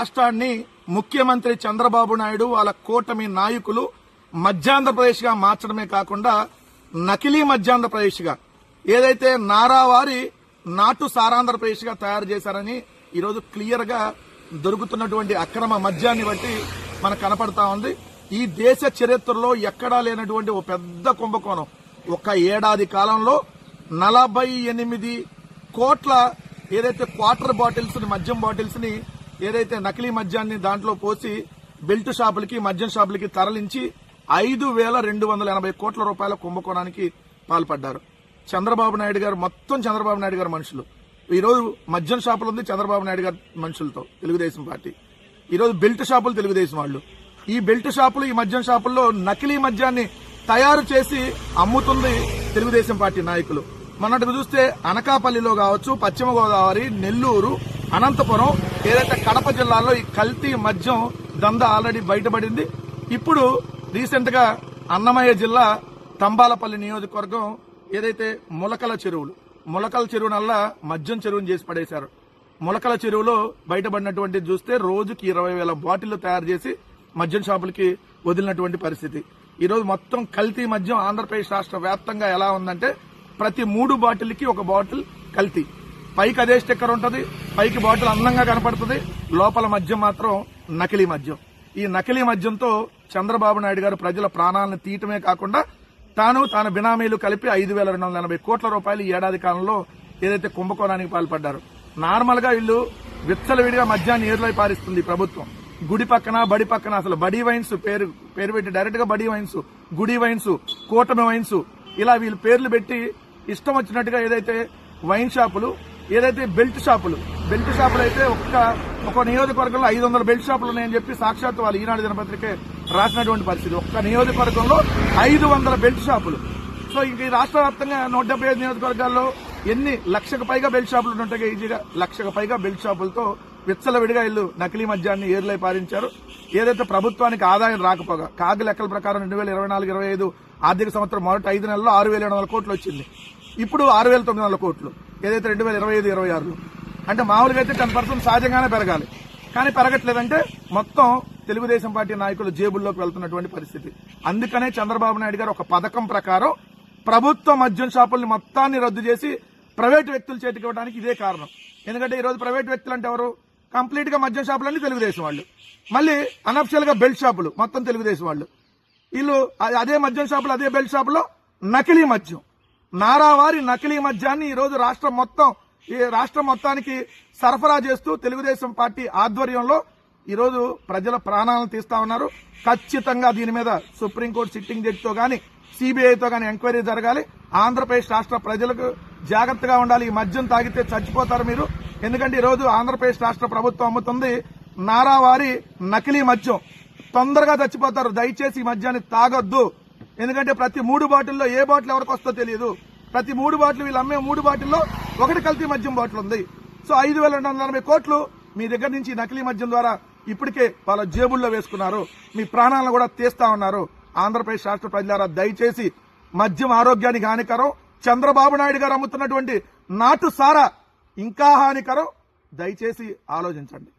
రాష్ట్రాన్ని ముఖ్యమంత్రి చంద్రబాబు నాయుడు వాళ్ళ కూటమి నాయకులు మధ్యాంధ్రప్రదేశ్గా మార్చడమే కాకుండా నకిలీ మధ్యాంధ్రప్రదేశ్గా ఏదైతే నారావారి నాటు సారాంధ్రప్రదేశ్గా తయారు చేశారని ఈరోజు క్లియర్గా దొరుకుతున్నటువంటి అక్రమ మద్యాన్ని బట్టి మనకు కనపడతా ఉంది. ఈ దేశ చరిత్రలో ఎక్కడా లేనటువంటి ఒక పెద్ద కుంభకోణం. ఒక ఏడాది కాలంలో నలభై ఎనిమిది కోట్ల ఏదైతే క్వార్టర్ బాటిల్స్ని మద్యం బాటిల్స్ని ఏదైతే నకిలీ మద్యాన్ని దాంట్లో పోసి బెల్ట్ షాపులకి మద్యం షాపులకి తరలించి ఐదు వేల రెండు వందల ఎనభై కోట్ల రూపాయల కుంభకోణానికి పాల్పడ్డారు. చంద్రబాబు నాయుడు గారు మొత్తం చంద్రబాబు నాయుడు గారు మనుషులు. ఈరోజు మద్యం షాపులు ఉంది చంద్రబాబు నాయుడు గారి మనుషులతో తెలుగుదేశం పార్టీ. ఈరోజు బెల్ట్ షాపులు తెలుగుదేశం వాళ్ళు. ఈ బెల్ట్ షాపులు ఈ మద్యం షాపుల్లో నకిలీ మద్యాన్ని తయారు చేసి అమ్ముతుంది తెలుగుదేశం పార్టీ నాయకులు. మొన్నటికి చూస్తే అనకాపల్లిలో కావచ్చు పశ్చిమ గోదావరి నెల్లూరు అనంతపురం ఏదైతే కడప జిల్లాలో ఈ కల్తీ మద్యం దంద ఆల్రెడీ బయటపడింది ఇప్పుడు రీసెంట్గా అన్నమయ్య జిల్లా తంబాలపల్లి నియోజకవర్గం ఏదైతే ములకల చెరువులు ములకల చెరువునల్లా మద్యం చెరువును చేసి పడేశారు. ములకల చెరువులో బయటపడినటువంటి చూస్తే రోజుకి ఇరవై వేల బాటిళ్ళు తయారు చేసి మద్యం షాపులకి వదిలినటువంటి పరిస్థితి. ఈరోజు మొత్తం కల్తీ మద్యం ఆంధ్రప్రదేశ్ రాష్ట్ర వ్యాప్తంగా ఎలా ఉందంటే ప్రతి మూడు బాటిల్కి ఒక బాటిల్ కల్తీ. పైకి అదే స్టిక్కర్ ఉంటుంది పైకి బాటిల్ అందంగా కనపడుతుంది లోపల మద్యం మాత్రం నకిలీ మద్యం. ఈ నకిలీ మద్యంతో చంద్రబాబు నాయుడు గారు ప్రజల ప్రాణాలను తీయటమే కాకుండా తాను తన బినామీలు కలిపి ఐదు వేల రెండు వందల ఎనభై కోట్ల రూపాయలు ఏడాది కాలంలో ఏదైతే కుంభకోణానికి పాల్పడ్డారు. నార్మల్గా వీళ్ళు విచ్చలవిడిగా మద్యాన్ని ఏరులై పారిస్తుంది ప్రభుత్వం. గుడి పక్కన బడి పక్కన అసలు బడి వైన్స్ పేరు పేరు పెట్టి డైరెక్ట్గా బడి వైన్స్ గుడి వైన్స్ కూటమి వైన్స్ ఇలా వీళ్ళు పేర్లు పెట్టి ఇష్టం వచ్చినట్టుగా ఏదైతే వైన్ షాపులు ఏదైతే బెల్ట్ షాపులు బెల్ట్ షాపులు అయితే ఒక్క ఒక నియోజకవర్గంలో ఐదు వందల బెల్ట్ షాపులు ఉన్నాయని చెప్పి సాక్షాత్ వాళ్ళు ఈనాడు దినపత్రికే రాసినటువంటి పరిస్థితి. ఒక్క నియోజకవర్గంలో ఐదు వందల బెల్ట్ షాపులు. సో ఇంక ఈ రాష్ట్ర వ్యాప్తంగా నూట డెబ్బై ఐదు నియోజకవర్గాల్లో ఎన్ని లక్షకు పైగా బెల్ట్ షాపులు ఉంటాయి ఈజీగా లక్షకు పైగా బెల్ట్ షాపులతో విచ్చలవిడిగా ఇల్లు నకిలీ మద్యాన్ని ఏర్లై పారించారు. ఏదైతే ప్రభుత్వానికి ఆదాయం రాకపోగా కాగి లెక్కల ప్రకారం రెండు వేల ఇరవై నాలుగు ఇరవై ఐదు ఆర్థిక సంవత్సరం మొదటి ఐదు నెలల్లో ఆరు వేల ఏడు వందల కోట్లు వచ్చింది. ఇప్పుడు ఆరు వేల తొమ్మిది వందల కోట్లు. ఏదైతే రెండు వేల ఇరవై ఐదు ఇరవై ఆరులో. అంటే మామూలుగా అయితే టెన్ పర్సెంట్ సహజంగానే పెరగాలి. కానీ పెరగట్లేదంటే మొత్తం తెలుగుదేశం పార్టీ నాయకులు జేబుల్లోకి వెళ్తున్నటువంటి పరిస్థితి. అందుకనే చంద్రబాబు నాయుడు గారు ఒక పథకం ప్రకారం ప్రభుత్వ మద్యం షాపుల్ని మొత్తాన్ని రద్దు చేసి ప్రైవేట్ వ్యక్తుల చేతికి ఇవ్వడానికి ఇదే కారణం. ఎందుకంటే ఈరోజు ప్రైవేట్ వ్యక్తులు అంటే ఎవరు? కంప్లీట్గా మద్యం షాపులన్నీ తెలుగుదేశం వాళ్ళు. మళ్ళీ అనఫిషియల్గా బెల్ట్ షాపులు మొత్తం తెలుగుదేశం వాళ్ళు. వీళ్ళు అదే మద్యం షాపులు అదే బెల్ట్ షాపులో నకిలీ మద్యం. నారావారి నకిలీ మద్యాన్ని ఈరోజు రాష్ట్రం మొత్తం ఈ రాష్ట్రం మొత్తానికి సరఫరా చేస్తూ తెలుగుదేశం పార్టీ ఆధ్వర్యంలో ఈరోజు ప్రజల ప్రాణాలను తీస్తా ఉన్నారు. ఖచ్చితంగా దీని మీద సుప్రీంకోర్టు సిట్టింగ్ జడ్జితో కానీ సిబిఐతో కానీ ఎంక్వైరీ జరగాలి. ఆంధ్రప్రదేశ్ రాష్ట్ర ప్రజలకు జాగ్రత్తగా ఉండాలి. ఈ మద్యం తాగితే చచ్చిపోతారు మీరు. ఎందుకంటే ఈ రోజు ఆంధ్రప్రదేశ్ రాష్ట్ర ప్రభుత్వం అమ్ముతుంది నారావారి నకిలీ మద్యం. తొందరగా చచ్చిపోతారు. దయచేసి ఈ మద్యాన్ని తాగొద్దు. ఎందుకంటే ప్రతి మూడు బాటిల్లో ఏ బాటిల్ ఎవరికి వస్తో తెలియదు ప్రతి మూడు బాటిల్ వీళ్ళు అమ్మే మూడు బాటిల్లో ఒకటి కల్తీ మద్యం బాటిల్ ఉంది. సో ఐదు వేల రెండు వందల నలభై కోట్లు మీ దగ్గర నుంచి నకిలీ మద్యం ద్వారా ఇప్పటికే వాళ్ళ జేబుల్లో వేసుకున్నారు. మీ ప్రాణాలను కూడా తీస్తా ఉన్నారు. ఆంధ్రప్రదేశ్ రాష్ట్ర ప్రజలారా దయచేసి మద్యం ఆరోగ్యానికి హానికరం. చంద్రబాబు నాయుడు గారు అమ్ముతున్నటువంటి నాటు సారా ఇంకా హానికరం. దయచేసి ఆలోచించండి.